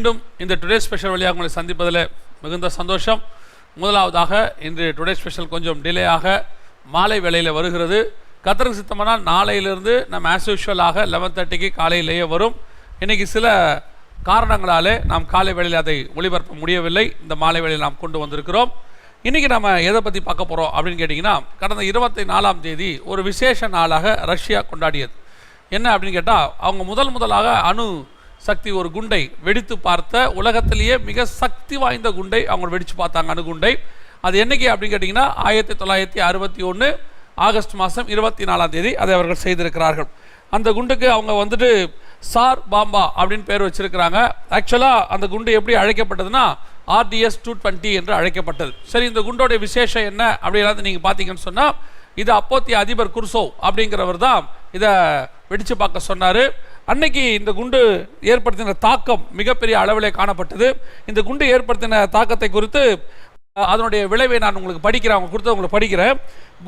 மீண்டும் இந்த today special வழியாக உங்களை சந்திப்பதில் மிகுந்த சந்தோஷம். முதலாவதாக இன்று டுடே ஸ்பெஷல் கொஞ்சம் டிலே ஆக மாலை வேளையில் வருகிறது. கத்தருக்கு சித்தமானால் நாளையிலிருந்து நம்ம ஆஸ் யூஷுவலாக லெவன் தேர்ட்டிக்கு காலையிலேயே வரும். இன்றைக்கி சில காரணங்களாலே நாம் காலை வேளையில் அதை ஒளிபரப்ப முடியவில்லை. இந்த மாலை வேளையில் நாம் கொண்டு வந்திருக்கிறோம். இன்றைக்கி நம்ம எதை பற்றி பார்க்க போகிறோம் அப்படின்னு கேட்டிங்கன்னா கடந்த இருபத்தி நாலாம் தேதி ஒரு விசேஷ நாளாக ரஷ்யா கொண்டாடியது. என்ன அப்படின்னு கேட்டால் அவங்க முதல் முதலாக அணு சக்தி ஒரு குண்டை வெடித்து பார்த்த உலகத்திலேயே மிக சக்தி வாய்ந்த குண்டை அவங்க வெடித்து பார்த்தாங்க அணுகுண்டை அது என்னைக்கு அப்படின்னு கேட்டிங்கன்னா ஆயிரத்தி தொள்ளாயிரத்தி அறுபத்தி ஒன்று ஆகஸ்ட் மாதம் இருபத்தி நாலாம் தேதி அதை அவர்கள் செய்திருக்கிறார்கள். அந்த குண்டுக்கு அவங்க வந்துட்டு சார் பாம்பா அப்படின்னு பேர் வச்சிருக்கிறாங்க. ஆக்சுவலாக அந்த குண்டு எப்படி அழைக்கப்பட்டதுன்னா ஆர்டிஎஸ் டூ டுவெண்ட்டி என்று அழைக்கப்பட்டது. சரி இந்த குண்டோடைய விசேஷம் என்ன அப்படிங்கிறது நீங்கள் பார்த்தீங்கன்னு சொன்னால் இது அப்போத்திய அதிபர் குர்சோவ் அப்படிங்கிறவர் தான் இதை வெடித்து பார்க்க சொன்னார். அன்னைக்கு இந்த குண்டு ஏற்படுத்தின தாக்கம் மிகப்பெரிய அளவிலே காணப்பட்டது. இந்த குண்டு ஏற்படுத்தின தாக்கத்தை குறித்து அதனுடைய விளைவை நான் உங்களுக்கு படிக்கிறேன். அவங்க கொடுத்து உங்களுக்கு படிக்கிறேன்.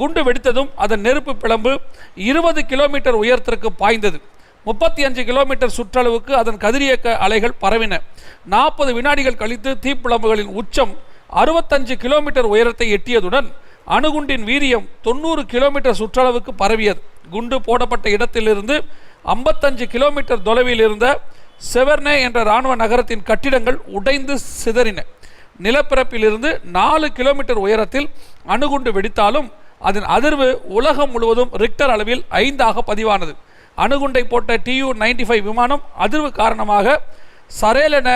குண்டு வெடித்ததும் அதன் நெருப்பு பிளம்பு இருபது கிலோமீட்டர் உயரத்திற்கு பாய்ந்தது. முப்பத்தி அஞ்சு கிலோமீட்டர் சுற்றளவுக்கு அதன் கதிரியக்க அலைகள் பரவின. நாற்பது வினாடிகள் கழித்து தீப்பிழம்புகளின் உச்சம் அறுபத்தஞ்சு கிலோமீட்டர் உயரத்தை எட்டியதுடன் அணுகுண்டின் வீரியம் தொண்ணூறு கிலோமீட்டர் சுற்றளவுக்கு பரவியது. குண்டு போடப்பட்ட இடத்திலிருந்து ஐம்பத்தஞ்சு கிலோமீட்டர் தொலைவில் இருந்த செவர்னே என்ற இராணுவ நகரத்தின் கட்டிடங்கள் உடைந்து சிதறின. நிலப்பரப்பிலிருந்து நாலு கிலோமீட்டர் உயரத்தில் அணுகுண்டு வெடித்தாலும் அதன் அதிர்வு உலகம் முழுவதும் ரிக்டர் அளவில் ஐந்தாக பதிவானது. அணுகுண்டை போட்ட டியூ நைன்டி ஃபைவ் விமானம் அதிர்வு காரணமாக சரேலென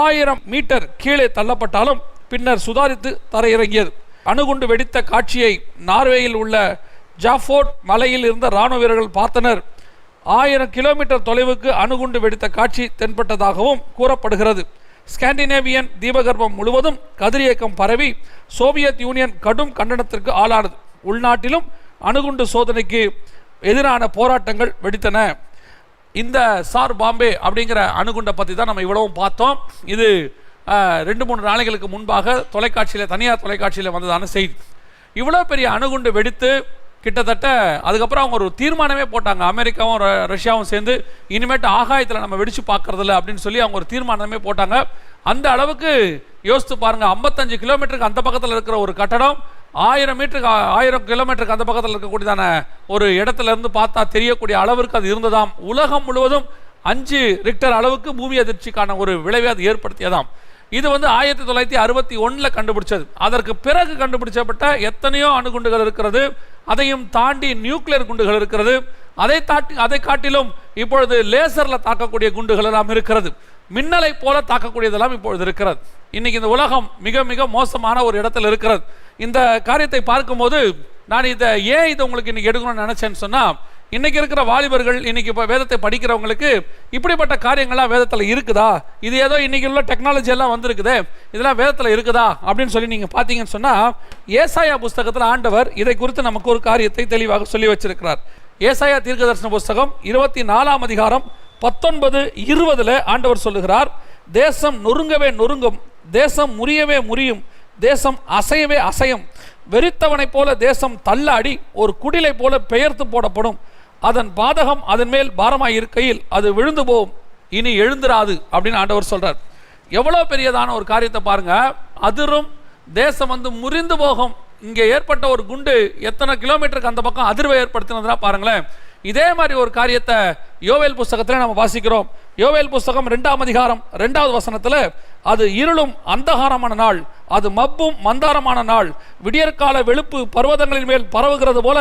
ஆயிரம் மீட்டர் கீழே தள்ளப்பட்டாலும் பின்னர் சுதாரித்து தரையிறங்கியது. அணுகுண்டு வெடித்த காட்சியை நார்வேயில் உள்ள ஜாஃபோர்ட் மலையில் இருந்த இராணுவ வீரர்கள் பார்த்தனர். ஆயிரம் கிலோமீட்டர் தொலைவுக்கு அணுகுண்டு வெடித்த காட்சி தென்பட்டதாகவும் கூறப்படுகிறது. ஸ்காண்டினேவியன் தீபகற்பம் முழுவதும் கதிரியக்கம் பரவி சோவியத் யூனியன் கடும் கண்டனத்திற்கு ஆளானது. உள்நாட்டிலும் அணுகுண்டு சோதனைக்கு எதிரான போராட்டங்கள் வெடித்தன. இந்த சார் பாம்பே அப்படிங்கிற அணுகுண்டை பற்றி தான் நம்ம இவ்வளவும் பார்த்தோம். இது ரெண்டு மூணு நாளைகளுக்கு முன்பாக தொலைக்காட்சியில் தனியார் தொலைக்காட்சியில் வந்ததான செய்தி. இவ்வளோ பெரிய அணுகுண்டு வெடித்து கிட்டத்தட்ட அதுக்கப்புறம் அவங்க ஒரு தீர்மானமே போட்டாங்க. அமெரிக்காவும் ர- ரஷ்யாவும் சேர்ந்து இனிமேட்டு ஆகாயத்தில் நம்ம வெடிச்சு பார்க்கறதில்ல அப்படின்னு சொல்லி அவங்க ஒரு தீர்மானமே போட்டாங்க. அந்த அளவுக்கு யோசித்து பாருங்கள் ஐம்பத்தஞ்சு கிலோமீட்டருக்கு அந்த பக்கத்தில் இருக்கிற ஒரு கட்டடம் ஆயிரம் மீட்டருக்கு ஆயிரம் கிலோமீட்டருக்கு அந்த பக்கத்தில் இருக்கக்கூடியதான ஒரு இடத்துல இருந்து பார்த்தா தெரியக்கூடிய அளவிற்கு அது இருந்ததாம். உலகம் முழுவதும் அஞ்சு ரிக்டர் அளவுக்கு பூமி அதிர்ச்சிக்கான ஒரு விளைவை அது ஏற்படுத்தியதாம். இது வந்து ஆயிரத்தி தொள்ளாயிரத்தி அறுபத்தி ஒன்றில் கண்டுபிடிச்சது. அதற்கு பிறகு கண்டுபிடிச்சப்பட்ட எத்தனையோ அணுகுண்டுகள் இருக்கிறது. அதையும் தாண்டி நியூக்ளியர் குண்டுகள் இருக்கிறது. அதை தாட்டி அதை காட்டிலும் இப்பொழுது லேசரில் தாக்கக்கூடிய குண்டுகள் எல்லாம் இருக்கிறது. மின்னலை போல தாக்கக்கூடியதெல்லாம் இப்பொழுது இருக்கிறது. இன்னைக்கு இந்த உலகம் மிக மிக மோசமான ஒரு இடத்துல இருக்கிறது. இந்த காரியத்தை பார்க்கும்போது நான் இதை ஏன் இதை உங்களுக்கு இன்னைக்கு எடுக்கணும்னு நினைச்சேன்னு சொன்னால் இன்றைக்கி இருக்கிற வாலிபர்கள் இன்றைக்கி இப்போ வேதத்தை படிக்கிறவங்களுக்கு இப்படிப்பட்ட காரியங்கள்லாம் வேதத்தில் இருக்குதா? இது ஏதோ இன்றைக்கி உள்ள டெக்னாலஜி எல்லாம் வந்திருக்குது. இதெல்லாம் வேதத்தில் இருக்குதா? அப்படின்னு சொல்லி நீங்கள் பார்த்தீங்கன்னு சொன்னால் ஏசாயா புஸ்தகத்தில் ஆண்டவர் இதை குறித்து நமக்கு ஒரு காரியத்தை தெளிவாக சொல்லி வச்சிருக்கிறார். ஏசாயா தீர்க்கதர்சன புஸ்தகம் இருபத்தி நாலாம் அதிகாரம் பத்தொன்பது இருபதில் ஆண்டவர் சொல்லுகிறார் தேசம் நொறுங்கவே நொறுங்கும் தேசம் முறியவே முறியும் தேசம் அசையவே அசையும். வெறித்தவனைப் போல தேசம் தள்ளாடி ஒரு குடிலை போல பெயர்த்து போடப்படும். அதன் பாதகம் அதன் மேல் பாரமாய் இருக்கையில் அது விழுந்து போகும் இனி எழுந்திராது அப்படின்னு ஆண்டவர் சொல்கிறார் எவ்வளோ பெரியதான ஒரு காரியத்தை பாருங்கள் அதிரும் தேசம் வந்து முறிந்து போகும். இங்கே ஏற்பட்ட ஒரு குண்டு எத்தனை கிலோமீட்டருக்கு அந்த பக்கம் அதிர்வை ஏற்படுத்தினதுனா பாருங்களேன். இதே மாதிரி ஒரு காரியத்தை யோவேல் புஸ்தகத்தில் நம்ம வாசிக்கிறோம். யோவேல் புஸ்தகம் ரெண்டாம் அதிகாரம் ரெண்டாவது வசனத்தில் அது இருளும் அந்தகாரமான நாள் அது மப்பும் மந்தாரமான நாள். விடியற்கால வெளுப்பு பர்வதங்களின் மேல் பரவுகிறது போல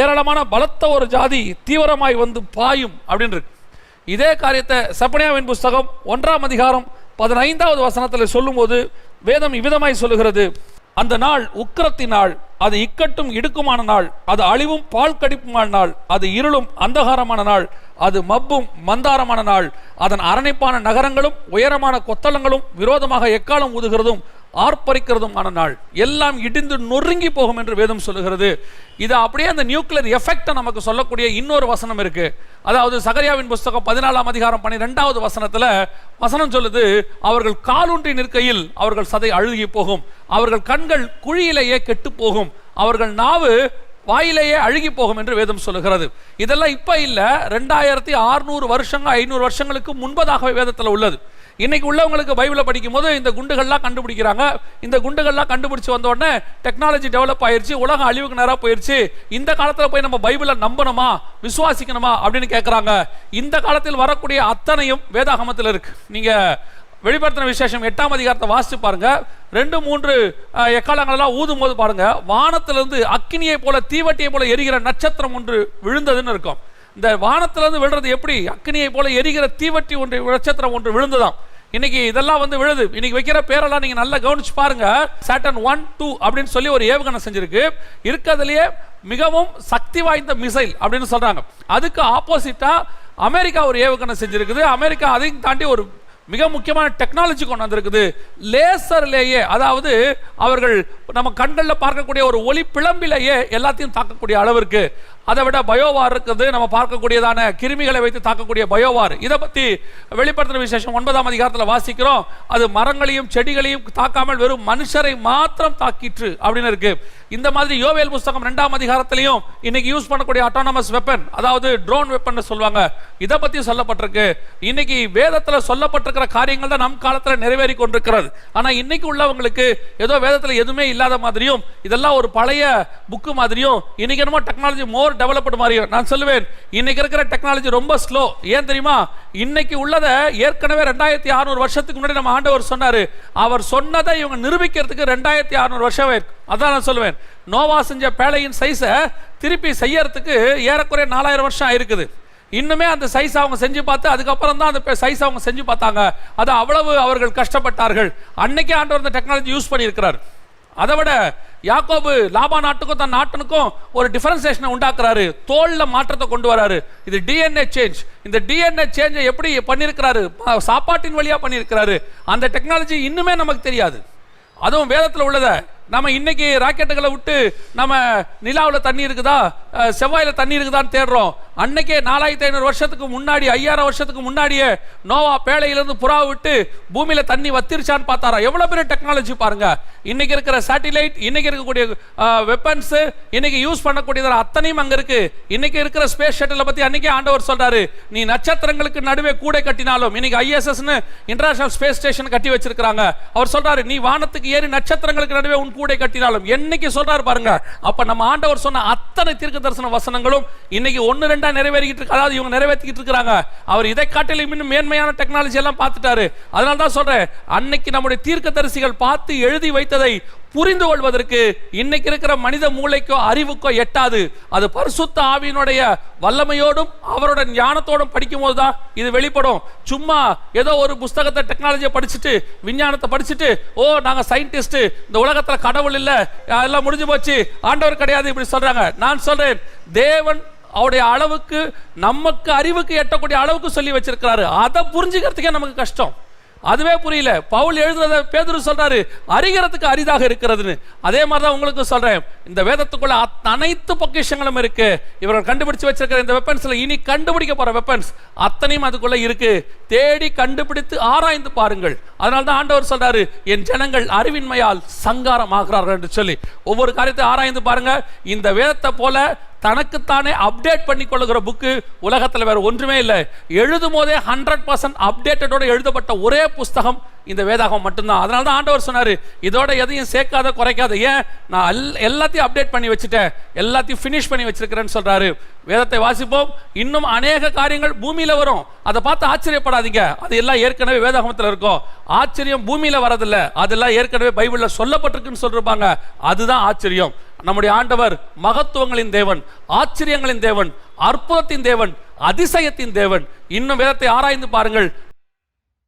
ஏராளமான பலத்த ஒரு ஜாதி தீவிரமாய் வந்து பாயும் அப்படின்னு இதே காரியத்தை செப்பனியாவின் புஸ்தகம் ஒன்றாம் அதிகாரம் பதினைந்தாவது வசனத்தில் சொல்லும்போது வேதம் இவ்விதமாய் சொல்லுகிறது. அந்த நாள் உக்கரத்தினால் நாள் அது இக்கட்டும் இடுக்குமான நாள் அது அழிவும் பால் கடிப்புமான நாள் அது இருளும் அந்தகாரமான நாள் அது மப்பும் மந்தாரமான நாள். அதன் அரணைப்பான நகரங்களும் உயரமான கொத்தளங்களும் விரோதமாக எக்காலம் ஊதுகிறதும் ஆர்ப்பரிக்கிறதுமான நாள். எல்லாம் இடிந்து நொறுங்கி போகும் என்று வேதம் சொல்லுகிறது. இது அப்படியே அந்த நியூக்ளியர் எஃபெக்டை நமக்கு சொல்லக்கூடிய இன்னொரு வசனம் இருக்கு. அதாவது சகரியாவின் புஸ்தகம் பதினாலாம் அதிகாரம் பன்னிரெண்டாவது வசனத்தில் வசனம் சொல்லுது அவர்கள் காலூன்றி நிற்கையில் அவர்கள் சதை அழுகி போகும். அவர்கள் கண்கள் குழியிலேயே கெட்டு போகும். அவர்கள் நாவு வாயிலேயே அழுகி போகும் என்று வேதம் சொல்லுகிறது. இதெல்லாம் இப்போ இல்லை. ரெண்டாயிரத்தி அறுநூறு வருஷங்கள் ஐநூறு வருஷங்களுக்கு முன்பதாகவே வேதத்தில் உள்ளது. இன்னைக்கு உள்ளவங்களுக்கு பைபிளை படிக்கும் போது இந்த குண்டுகள்லாம் கண்டுபிடிக்கிறாங்க. இந்த குண்டுகள்லாம் கண்டுபிடிச்சு வந்த உடனே டெக்னாலஜி டெவலப் ஆயிடுச்சு உலகம் அழிவுக்கு நேராக போயிடுச்சு இந்த காலத்தில் போய் நம்ம பைபிளை நம்பணுமா? விசுவாசிக்கணுமா? அப்படின்னு கேட்குறாங்க இந்த காலத்தில் வரக்கூடிய அத்தனையும் வேதாகமத்தில் இருக்கு. நீங்க வெளிப்படுத்தின விசேஷம் எட்டாம் அதிகாரத்தை வாசித்து பாருங்க. ரெண்டு மூன்று எக்காலங்களெல்லாம் ஊதும் போது பாருங்க. வானத்திலிருந்து அக்கினியை போல தீவட்டியை போல எரிகிற நட்சத்திரம் ஒன்று விழுந்ததுன்னு இருக்கும். இந்த வானத்திலிருந்து விழுறது எப்படி? அக்னியை போல எரிகிற தீவட்டி ஒன்று நட்சத்திரம் ஒன்று விழுந்ததாம். இன்னைக்கு இதெல்லாம் வந்து விழுது. இன்னைக்கு வைக்கிற பேரெல்லாம் நீங்க நல்லா கவனிச்சு பாருங்க. சாட்டன் ஒன் டூ அப்படின்னு சொல்லி ஒரு ஏவுகணை செஞ்சிருக்கு. இருக்கிறதுலயே மிகவும் சக்தி வாய்ந்த மிசைல் அப்படின்னு சொல்றாங்க. அதுக்கு ஆப்போசிட்டா அமெரிக்கா ஒரு ஏவுகணை செஞ்சிருக்குது. அமெரிக்கா அதையும் தாண்டி ஒரு மிக முக்கியமான டெக்னாலஜி கொண்டு வந்திருக்குது. லேசர்லேயே அதாவது அவர்கள் நம்ம கண்களில் பார்க்கக்கூடிய ஒரு ஒளி பிளம்பிலேயே எல்லாத்தையும் தாக்கக்கூடிய அளவிற்கு அதை விட பயோவார் இருக்குது. நம்ம பார்க்கக்கூடியதான கிருமிகளை வைத்து தாக்கக்கூடிய பயோவார். இதை பற்றி வெளிப்படுத்தின விசேஷம் ஒன்பதாம் அதிகாரத்தில் வாசிக்கிறோம். அது மரங்களையும் செடிகளையும் தாக்காமல் வெறும் மனுஷரை மாத்திரம் தாக்கிற்று அப்படின்னு இருக்கு. இந்த மாதிரி யோவேல் புஸ்தகம் ரெண்டாம் அதிகாரத்திலையும் இன்னைக்கு யூஸ் பண்ணக்கூடிய அட்டானமஸ் வெப்பன் அதாவது ட்ரோன் வெப்பன் சொல்லுவாங்க. இதை பத்தி சொல்லப்பட்டிருக்கு. இன்னைக்கு வேதத்தில் சொல்லப்பட்டிருக்கிற காரியங்கள் தான் நம் காலத்தில் நிறைவேறி கொண்டிருக்கிறது. ஆனால் இன்னைக்கு உள்ளவங்களுக்கு ஏதோ வேதத்தில் எதுவுமே இல்லாத மாதிரியும் இதெல்லாம் ஒரு பழைய புக்கு மாதிரியும் இன்னைக்கு என்னமோ டெக்னாலஜி மோர் டெவலப்டு மாதிரி நான் சொல்லுவேன் இன்னைக்கு இருக்கிற டெக்னாலஜி ரொம்ப ஸ்லோ ஏன் தெரியுமா? இன்னைக்கு உள்ளதை ஏற்கனவே ரெண்டாயிரத்தி அறுநூறு வருஷத்துக்கு முன்னாடி நம்ம ஆண்டவர் சொன்னார். அவர் சொன்னதை இவங்க நிரூபிக்கிறதுக்கு ரெண்டாயிரத்தி அறுநூறு வருஷம் அதான் நான் சொல்லுவேன். நோவா செஞ்ச பேழையின் சைஸை திருப்பி செய்யறதுக்கு ஏறக்குறைய நாலாயிரம் வருஷம் ஆயிருக்குது. இன்னுமே அந்த சைஸ் அவங்க செஞ்சு பார்த்து அதுக்கப்புறம் தான் அந்த சைஸ் அவங்க செஞ்சு பார்த்தாங்க. அது அவ்வளவு அவர்கள் கஷ்டப்பட்டார்கள். அன்னைக்கே ஆண்டவர் இந்த டெக்னாலஜி யூஸ் பண்ணியிருக்கிறார். அதை விட யாக்கோபு லாபா நாட்டுக்கும் தன் நாட்டனுக்கும் ஒரு டிஃபரன்சேஷனை உண்டாக்குறாரு. தோல்ல மாற்றத்தை கொண்டு வராரு. இது டிஎன்ஏ சேஞ்ச் இந்த டிஎன்ஏ சேஞ்சை எப்படி பண்ணியிருக்கிறாரு? சாப்பாட்டின் வழியா பண்ணியிருக்கிறாரு. அந்த டெக்னாலஜி இன்னுமே நமக்கு தெரியாது. அதுவும் வேதத்தில் உள்ளதை நம்ம இன்னைக்கு ராக்கெட்டுகளை விட்டு நம்ம நிலாவில் தண்ணி இருக்குதா? செவ்வாயில் தண்ணி இருக்குதான்னு தேடுறோம். அன்னைக்கே நாலாயிரத்தி ஐநூறு வருஷத்துக்கு முன்னாடி ஐயாயிரம் வருஷத்துக்கு முன்னாடியே நோவா பேழையிலிருந்து புறா விட்டு பூமியில் தண்ணி வத்திருச்சான்னு பார்த்தாரா? எவ்வளோ பெரிய டெக்னாலஜி பாருங்க. இன்னைக்கு இருக்கிற சேட்டிலைட் இன்னைக்கு இருக்கக்கூடிய வெப்பன்ஸு இன்னைக்கு யூஸ் பண்ணக்கூடியது அத்தனையும் அங்கே இருக்கு. இன்னைக்கு இருக்கிற ஸ்பேஸ் ஷட்டிலை பற்றி அன்னைக்கே ஆண்டவர் சொல்றாரு. நீ நட்சத்திரங்களுக்கு நடுவே கூடை கட்டினாலும் இன்னைக்கு ஐஎஸ்எஸ்னு இன்டர்நேஷனல் ஸ்பேஸ் ஸ்டேஷன் கட்டி வச்சிருக்கிறாங்க. அவர் சொல்றாரு நீ வானத்துக்கு ஏறி நட்சத்திரங்களுக்கு நடுவே உன் கூடை கட்டினாலும் என்னைக்கு சொல்றாரு பாருங்க. அப்ப நம்ம ஆண்டவர் சொன்ன அத்தனை தீர்க்க தரிசன வசனங்களும் இன்னைக்கு ஒன்னு ரெண்டா நிறைவேறிக்கிட்டு இருக்கு. அதாவது இவங்க நிறைவேற்றிக்கிட்டு இருக்காங்க அவர் இதை காட்டிலும் இன்னும் மேன்மையான டெக்னாலஜி எல்லாம் பார்த்துட்டாரு. அதனால தான் சொல்றேன் அன்னைக்கு நம்முடைய தீர்க்க தரிசிகள் பார்த்து எழுதி வைத்ததை புரிந்து கொள்வதற்கு இன்னைக்கு இருக்கிற மனித மூளைக்கோ அறிவுக்கோ எட்டாது. அது பரிசுத்த ஆவியினுடைய வல்லமையோடும் அவரோட ஞானத்தோடும் படிக்கும் போது தான் இது வெளிப்படும். சும்மா ஏதோ ஒரு புஸ்தகத்தை டெக்னாலஜியை படிச்சுட்டு விஞ்ஞானத்தை படிச்சுட்டு ஓ நாங்கள் சயின்டிஸ்ட் இந்த உலகத்தில் கடவுள் இல்லை எல்லாம் முடிஞ்சு போச்சு ஆண்டவர் கிடையாது இப்படி சொல்றாங்க. நான் சொல்றேன் தேவன் அவருடைய அளவுக்கு நமக்கு அறிவுக்கு எட்டக்கூடிய அளவுக்கு சொல்லி வச்சிருக்கிறாரு. அதை புரிஞ்சுக்கிறதுக்கே நமக்கு கஷ்டம். அதுவே புரியல. பவுல் எழுதுறத பேதுரு சொல்றாரு அறிகிறதுக்கு அரிதாக இருக்கிறதுன்னு. அதே மாதிரி தான் உங்களுக்கு சொல்றேன். இந்த வேதத்துக்குள்ள அத்- அனைத்து பொக்கிஷங்களும் இருக்கு. இவர்கள் கண்டுபிடிச்சு வச்சிருக்கிற இந்த வெப்பன்ஸ்ல இனி கண்டுபிடிக்க போற வெப்பன்ஸ் அத்தனையும் அதுக்குள்ள இருக்கு. தேடி கண்டுபிடித்து ஆராய்ந்து பாருங்கள். அதனால தான் ஆண்டவர் சொல்றாரு என் ஜனங்கள் அறிவின்மையால் சங்காரம் ஆகிறார்கள் என்று சொல்லி. ஒவ்வொரு காரியத்தை ஆராய்ந்து பாருங்க. இந்த வேதத்தை போல தனக்குத்தானே அப்டேட் பண்ணி கொள்ளுகிற புக்கு உலகத்தில் வேறு ஒன்றுமே இல்லை. எழுதும் போதே ஹண்ட்ரட் பர்சன்ட் அப்டேட்டடோடு எழுதப்பட்ட ஒரே புஸ்தகம் இந்த வேதாகம் மட்டும்தான். அதனால தான் ஆண்டவர் சொன்னார் இதோட எதையும் சேர்க்காத குறைக்காத. ஏன்? நான் எல்- எல்லாத்தையும் அப்டேட் பண்ணி வச்சுட்டேன். எல்லாத்தையும் ஃபினிஷ் பண்ணி வச்சிருக்கிறேன்னு சொல்கிறாரு வேதத்தை வாசிப்போம். இன்னும் அநேக காரியங்கள் பூமியில் வரும். அதை பார்த்து ஆச்சரியப்படாதீங்க. அது எல்லாம் ஏற்கனவே வேதாகமத்தில் இருக்கும். ஆச்சரியம் பூமியில் வரதில்லை. அதெல்லாம் ஏற்கனவே பைபிளில் சொல்லப்பட்டிருக்குன்னு சொல்லிருப்பாங்க. அதுதான் ஆச்சரியம். நம்முடைய ஆண்டவர் மகத்துவங்களின் தேவன் ஆச்சரியங்களின் தேவன் அற்புதத்தின் தேவன் அதிசயத்தின் தேவன். இன்னும் வேதத்தை ஆராய்ந்து பாருங்கள்.